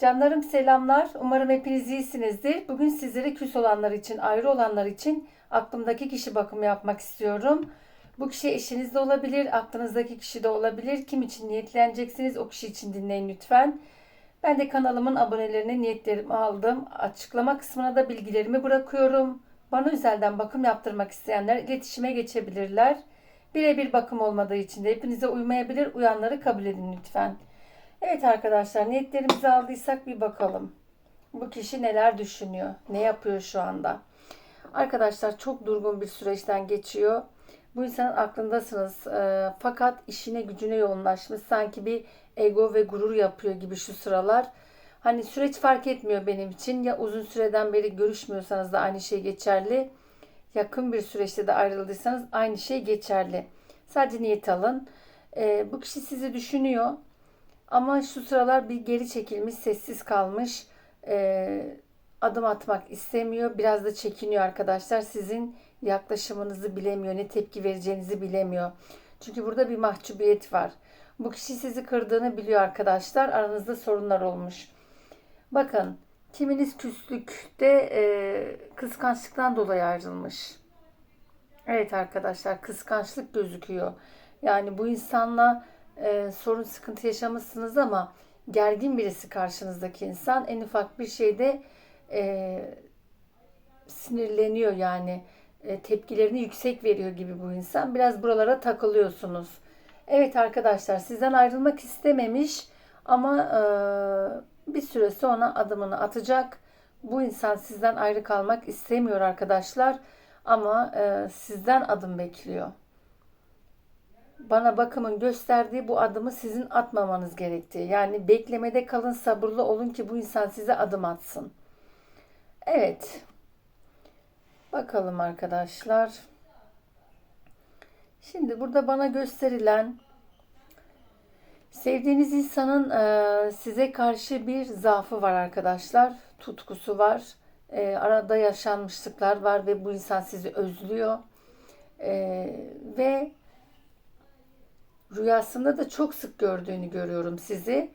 Canlarım selamlar. Umarım hepiniz iyisinizdir. Bugün sizlere küs olanlar için, ayrı olanlar için aklımdaki kişi bakımı yapmak istiyorum. Bu kişi eşiniz de olabilir, aklınızdaki kişi de olabilir. Kim için niyetleneceksiniz o kişi için dinleyin lütfen. Ben de kanalımın abonelerine niyetlerimi aldım. Açıklama kısmına da bilgilerimi bırakıyorum. Bana özelden bakım yaptırmak isteyenler iletişime geçebilirler. Birebir bakım olmadığı için de hepinize uymayabilir. Uyanları kabul edin lütfen. Evet arkadaşlar niyetlerimizi aldıysak bir bakalım. Bu kişi neler düşünüyor? Ne yapıyor şu anda? Arkadaşlar çok durgun bir süreçten geçiyor. Bu insanın aklındasınız. Ee, fakat işine gücüne yoğunlaşmış. Sanki bir ego ve gurur yapıyor gibi şu sıralar. Hani süreç fark etmiyor benim için. Ya uzun süreden beri görüşmüyorsanız da aynı şey geçerli. Yakın bir süreçte de ayrıldıysanız aynı şey geçerli. Sadece niyet alın. Ee, bu kişi sizi düşünüyor. Ama şu sıralar bir geri çekilmiş, sessiz kalmış. Ee, adım atmak istemiyor. Biraz da çekiniyor arkadaşlar. Sizin yaklaşımınızı bilemiyor. Ne tepki vereceğinizi bilemiyor. Çünkü burada bir mahcubiyet var. Bu kişi sizi kırdığını biliyor arkadaşlar. Aranızda sorunlar olmuş. Bakın kiminiz küslükte e, kıskançlıktan dolayı ayrılmış. Evet arkadaşlar kıskançlık gözüküyor. Yani bu insanla e, sorun sıkıntı yaşamışsınız ama gergin birisi karşınızdaki insan en ufak bir şeyde e, sinirleniyor yani e, tepkilerini yüksek veriyor gibi bu insan. Biraz buralara takılıyorsunuz. Evet arkadaşlar sizden ayrılmak istememiş ama e, bir süre sonra adımını atacak. Bu insan sizden ayrı kalmak istemiyor arkadaşlar ama e, sizden adım bekliyor. Bana bakımın gösterdiği bu adımı sizin atmamanız gerektiği. Yani beklemede kalın, sabırlı olun ki bu insan size adım atsın. Evet. Bakalım arkadaşlar. Şimdi burada bana gösterilen sevdiğiniz insanın e, size karşı bir zaafı var arkadaşlar. Tutkusu var. E, arada yaşanmışlıklar var ve bu insan sizi özlüyor. E, ve rüyasında da çok sık gördüğünü görüyorum sizi.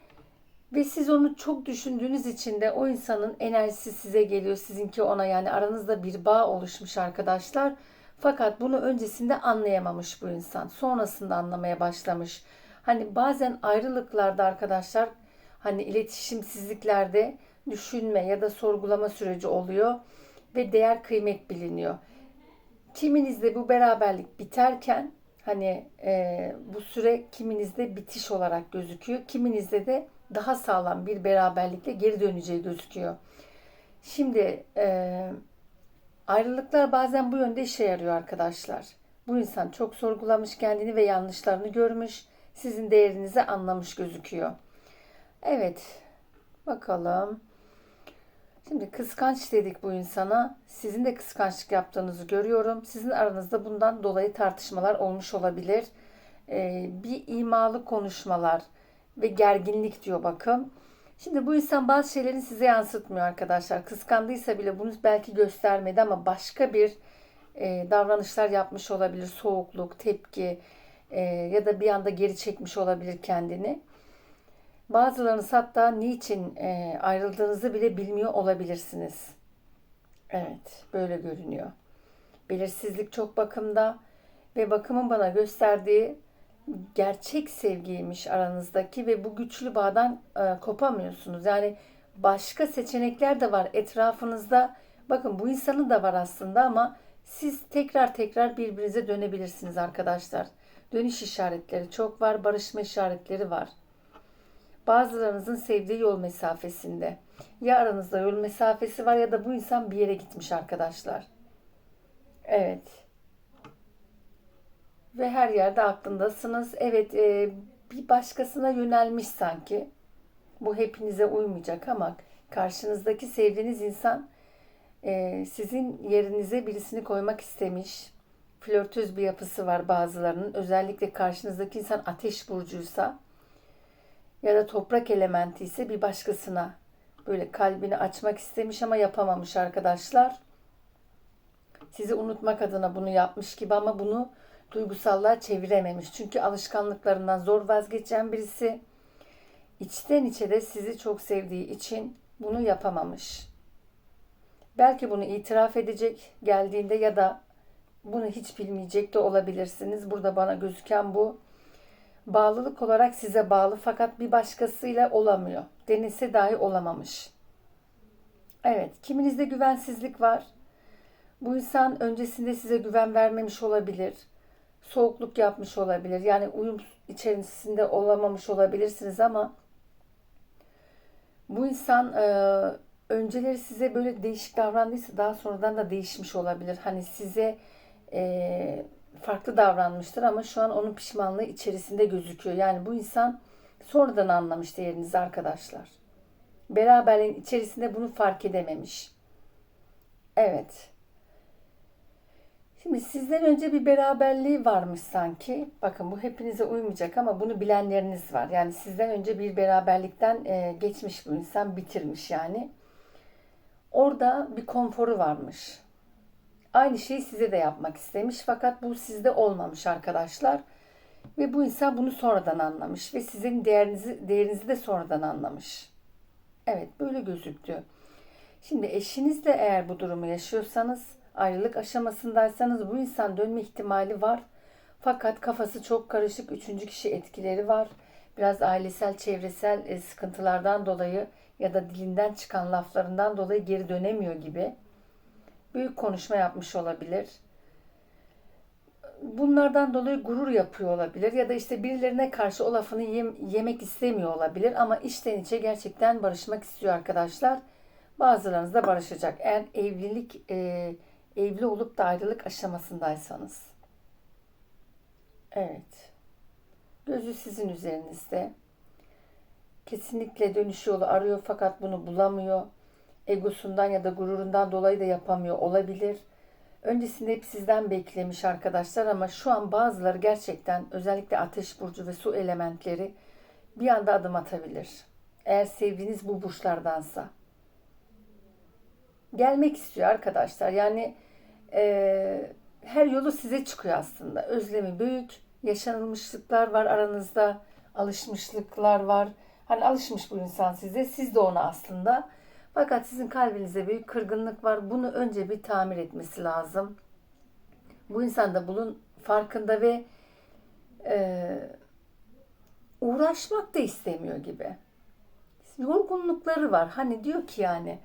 Ve siz onu çok düşündüğünüz için de o insanın enerjisi size geliyor. Sizinki ona yani aranızda bir bağ oluşmuş arkadaşlar. Fakat bunu öncesinde anlayamamış bu insan. Sonrasında anlamaya başlamış. Hani bazen ayrılıklarda arkadaşlar hani iletişimsizliklerde düşünme ya da sorgulama süreci oluyor ve değer kıymet biliniyor. Kiminizde bu beraberlik biterken hani e, bu süre kiminizde bitiş olarak gözüküyor. Kiminizde de daha sağlam bir beraberlikle geri döneceği gözüküyor. Şimdi e, ayrılıklar bazen bu yönde işe yarıyor arkadaşlar. Bu insan çok sorgulamış kendini ve yanlışlarını görmüş. Sizin değerinizi anlamış gözüküyor. Evet. Bakalım. Şimdi kıskanç dedik bu insana. Sizin de kıskançlık yaptığınızı görüyorum. Sizin aranızda bundan dolayı tartışmalar olmuş olabilir. Ee, bir imalı konuşmalar ve gerginlik diyor bakın. Şimdi bu insan bazı şeylerin size yansıtmıyor arkadaşlar. Kıskandıysa bile bunu belki göstermedi ama başka bir e, davranışlar yapmış olabilir. Soğukluk, tepki e, ya da bir anda geri çekmiş olabilir kendini. Bazılarınız hatta niçin e, ayrıldığınızı bile bilmiyor olabilirsiniz. Evet, böyle görünüyor. Belirsizlik çok bakımda ve bakımın bana gösterdiği gerçek sevgiymiş aranızdaki ve bu güçlü bağdan e, kopamıyorsunuz. Yani başka seçenekler de var etrafınızda. Bakın bu insanın da var aslında ama siz tekrar tekrar birbirinize dönebilirsiniz arkadaşlar. Dönüş işaretleri çok var, barışma işaretleri var. Bazılarınızın sevdiği yol mesafesinde. Ya aranızda yol mesafesi var ya da bu insan bir yere gitmiş arkadaşlar. Evet. Ve her yerde aklındasınız. Evet e, bir başkasına yönelmiş sanki. Bu hepinize uymayacak ama karşınızdaki sevdiğiniz insan e, sizin yerinize birisini koymak istemiş. Flörtöz bir yapısı var bazılarının. Özellikle karşınızdaki insan ateş burcuysa ya da toprak elementi ise bir başkasına böyle kalbini açmak istemiş ama yapamamış arkadaşlar. Sizi unutmak adına bunu yapmış gibi ama bunu duygusallığa çevirememiş. Çünkü alışkanlıklarından zor vazgeçen birisi. içten içe de sizi çok sevdiği için bunu yapamamış. Belki bunu itiraf edecek geldiğinde ya da bunu hiç bilmeyecek de olabilirsiniz. Burada bana gözüken bu. Bağlılık olarak size bağlı fakat bir başkasıyla olamıyor. Denilse dahi olamamış. Evet, kiminizde güvensizlik var. Bu insan öncesinde size güven vermemiş olabilir. Soğukluk yapmış olabilir. Yani uyum içerisinde olamamış olabilirsiniz ama bu insan e, önceleri size böyle değişik davrandıysa daha sonradan da değişmiş olabilir. Hani size e, farklı davranmıştır ama şu an onun pişmanlığı içerisinde gözüküyor. Yani bu insan sonradan anlamış değerinizi arkadaşlar. Beraberliğin içerisinde bunu fark edememiş. Evet. Şimdi sizden önce bir beraberliği varmış sanki. Bakın bu hepinize uymayacak ama bunu bilenleriniz var. Yani sizden önce bir beraberlikten e, geçmiş bu insan, bitirmiş yani. Orada bir konforu varmış. Aynı şeyi size de yapmak istemiş fakat bu sizde olmamış arkadaşlar. Ve bu insan bunu sonradan anlamış ve sizin değerinizi, değerinizi de sonradan anlamış. Evet böyle gözüktü. Şimdi eşinizle eğer bu durumu yaşıyorsanız, ayrılık aşamasındaysanız bu insan dönme ihtimali var. Fakat kafası çok karışık, üçüncü kişi etkileri var. Biraz ailesel, çevresel e, sıkıntılardan dolayı ya da dilinden çıkan laflarından dolayı geri dönemiyor gibi. Büyük konuşma yapmış olabilir. Bunlardan dolayı gurur yapıyor olabilir ya da işte birilerine karşı o lafını yem, yemek istemiyor olabilir ama içten içe gerçekten barışmak istiyor arkadaşlar. Bazılarınız da barışacak. Eğer evlilik e, evli olup da ayrılık aşamasındaysanız. Evet. Gözü sizin üzerinizde. Kesinlikle dönüş yolu arıyor fakat bunu bulamıyor. Egosundan ya da gururundan dolayı da yapamıyor olabilir. Öncesinde hep sizden beklemiş arkadaşlar ama şu an bazıları gerçekten özellikle ateş burcu ve su elementleri bir anda adım atabilir. Eğer sevdiğiniz bu burçlardansa. Gelmek istiyor arkadaşlar. Yani e, her yolu size çıkıyor aslında. Özlemi büyük, yaşanılmışlıklar var aranızda, alışmışlıklar var. Hani alışmış bu insan size, siz de ona aslında. Fakat sizin kalbinizde büyük kırgınlık var. Bunu önce bir tamir etmesi lazım. Bu insan da bunun farkında ve e, uğraşmak da istemiyor gibi. Yorgunlukları var. Hani diyor ki yani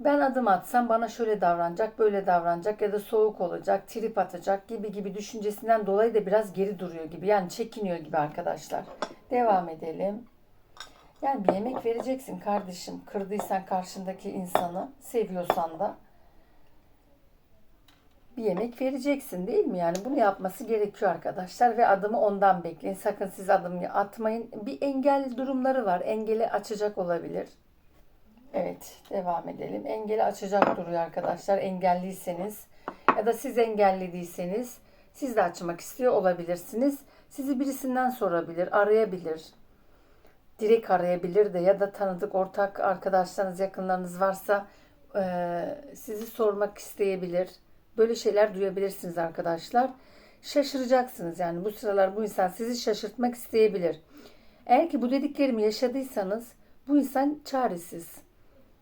ben adım atsam bana şöyle davranacak, böyle davranacak ya da soğuk olacak, trip atacak gibi gibi düşüncesinden dolayı da biraz geri duruyor gibi. Yani çekiniyor gibi arkadaşlar. Devam edelim. Yani bir yemek vereceksin kardeşim. Kırdıysan karşındaki insanı, seviyorsan da bir yemek vereceksin değil mi? Yani bunu yapması gerekiyor arkadaşlar ve adımı ondan bekleyin. Sakın siz adımı atmayın. Bir engel durumları var. Engeli açacak olabilir. Evet, devam edelim. Engeli açacak duruyor arkadaşlar. Engelliyseniz ya da siz engellediyseniz siz de açmak istiyor olabilirsiniz. Sizi birisinden sorabilir, arayabilir. Direkt arayabilir de ya da tanıdık ortak arkadaşlarınız, yakınlarınız varsa e, sizi sormak isteyebilir. Böyle şeyler duyabilirsiniz arkadaşlar. Şaşıracaksınız yani bu sıralar bu insan sizi şaşırtmak isteyebilir. Eğer ki bu dediklerimi yaşadıysanız bu insan çaresiz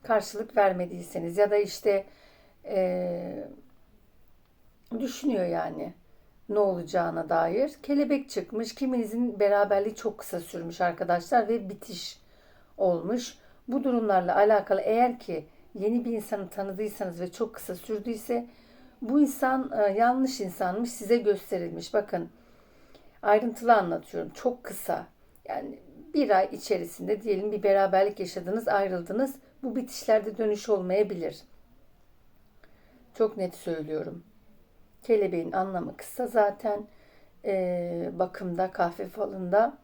karşılık vermediyseniz ya da işte e, düşünüyor yani ne olacağına dair. Kelebek çıkmış. Kiminizin beraberliği çok kısa sürmüş arkadaşlar ve bitiş olmuş. Bu durumlarla alakalı eğer ki yeni bir insanı tanıdıysanız ve çok kısa sürdüyse bu insan e, yanlış insanmış size gösterilmiş. Bakın ayrıntılı anlatıyorum. Çok kısa. Yani bir ay içerisinde diyelim bir beraberlik yaşadınız, ayrıldınız. Bu bitişlerde dönüş olmayabilir. Çok net söylüyorum. Kelebeğin anlamı kısa zaten. E, bakımda, kahve falında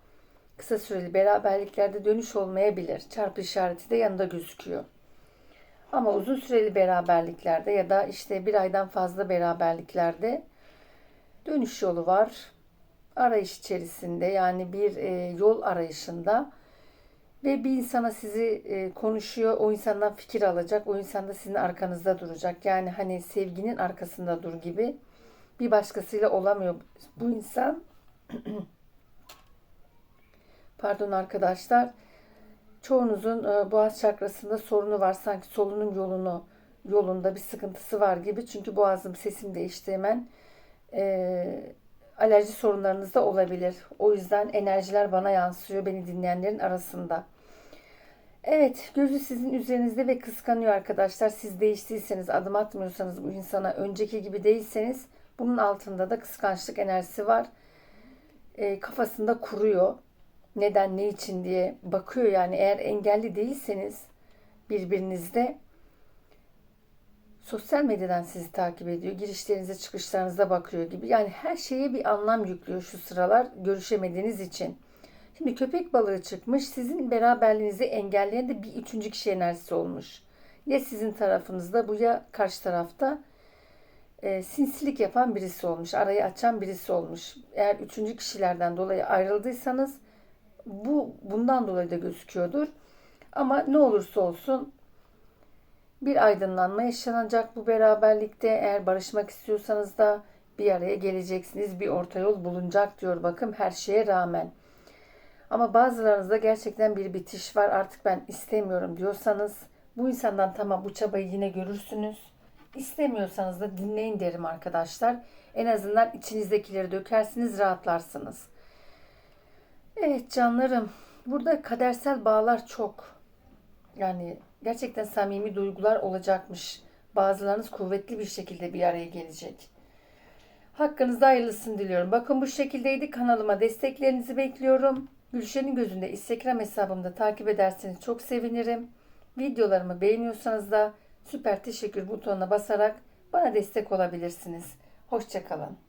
kısa süreli beraberliklerde dönüş olmayabilir. Çarpı işareti de yanında gözüküyor. Ama uzun süreli beraberliklerde ya da işte bir aydan fazla beraberliklerde dönüş yolu var. Arayış içerisinde yani bir e, yol arayışında ve bir insana sizi e, konuşuyor, o insandan fikir alacak, o insan da sizin arkanızda duracak. Yani hani sevginin arkasında dur gibi bir başkasıyla olamıyor bu insan. Pardon arkadaşlar. Çoğunuzun e, boğaz çakrasında sorunu var. Sanki solunum yolunu yolunda bir sıkıntısı var gibi. Çünkü boğazım sesim değişti hemen. E, alerji sorunlarınız da olabilir. O yüzden enerjiler bana yansıyor beni dinleyenlerin arasında. Evet, gözü sizin üzerinizde ve kıskanıyor arkadaşlar. Siz değiştiyseniz, adım atmıyorsanız bu insana, önceki gibi değilseniz bunun altında da kıskançlık enerjisi var. E, kafasında kuruyor. Neden, ne için diye bakıyor yani. Eğer engelli değilseniz birbirinizde sosyal medyadan sizi takip ediyor. Girişlerinize, çıkışlarınıza bakıyor gibi. Yani her şeye bir anlam yüklüyor şu sıralar görüşemediğiniz için. Şimdi köpek balığı çıkmış. Sizin beraberliğinizi engelleyen de bir üçüncü kişi enerjisi olmuş. Ya sizin tarafınızda bu ya karşı tarafta e, sinsilik yapan birisi olmuş. Arayı açan birisi olmuş. Eğer üçüncü kişilerden dolayı ayrıldıysanız bu bundan dolayı da gözüküyordur. Ama ne olursa olsun bir aydınlanma yaşanacak bu beraberlikte. Eğer barışmak istiyorsanız da bir araya geleceksiniz. Bir orta yol bulunacak diyor bakın her şeye rağmen. Ama bazılarınızda gerçekten bir bitiş var. Artık ben istemiyorum diyorsanız bu insandan tamam bu çabayı yine görürsünüz. İstemiyorsanız da dinleyin derim arkadaşlar. En azından içinizdekileri dökersiniz, rahatlarsınız. Evet canlarım. Burada kadersel bağlar çok. Yani gerçekten samimi duygular olacakmış. Bazılarınız kuvvetli bir şekilde bir araya gelecek. Hakkınızda hayırlısını diliyorum. Bakın bu şekildeydi. Kanalıma desteklerinizi bekliyorum. Gülşen'in gözünde Instagram hesabımda takip ederseniz çok sevinirim. Videolarımı beğeniyorsanız da süper teşekkür butonuna basarak bana destek olabilirsiniz. Hoşçakalın.